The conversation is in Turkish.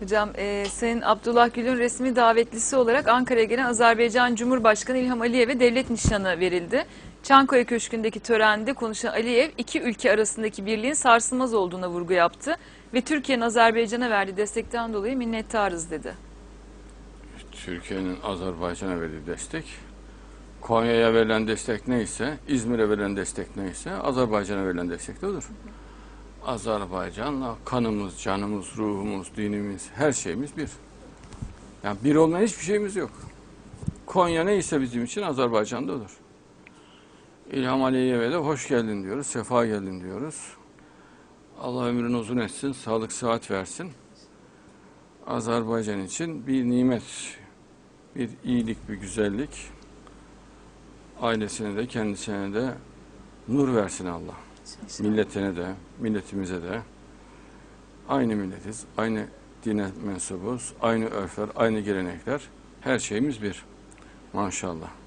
Hocam e, Sayın Abdullah Gül'ün resmi davetlisi olarak Ankara'ya gelen Azerbaycan Cumhurbaşkanı İlham Aliyev'e devlet nişanı verildi. Çankaya Köşkü'ndeki törende konuşan Aliyev iki ülke arasındaki birliğin sarsılmaz olduğuna vurgu yaptı ve Türkiye'nin Azerbaycan'a verdiği destekten dolayı minnettarız dedi. Türkiye'nin Azerbaycan'a verdiği destek, Konya'ya verilen destek neyse, İzmir'e verilen destek neyse, Azerbaycan'a verilen destek de odur. Azerbaycan'la kanımız, canımız, ruhumuz, dinimiz, her şeyimiz bir. Yani bir olmayan hiçbir şeyimiz yok. Konya neyse bizim için Azerbaycan'da odur. İlham Aliyev'e de hoş geldin diyoruz, sefa geldin diyoruz. Allah ömrünü uzun etsin, sağlık sıhhat versin. Azerbaycan için bir nimet, bir iyilik, bir güzellik. Ailesine de kendisine de nur versin Allah. Milletine de, milletimize de. Aynı milletiz, aynı dine mensubuz, aynı örfler, aynı gelenekler. Her şeyimiz bir. Maşallah.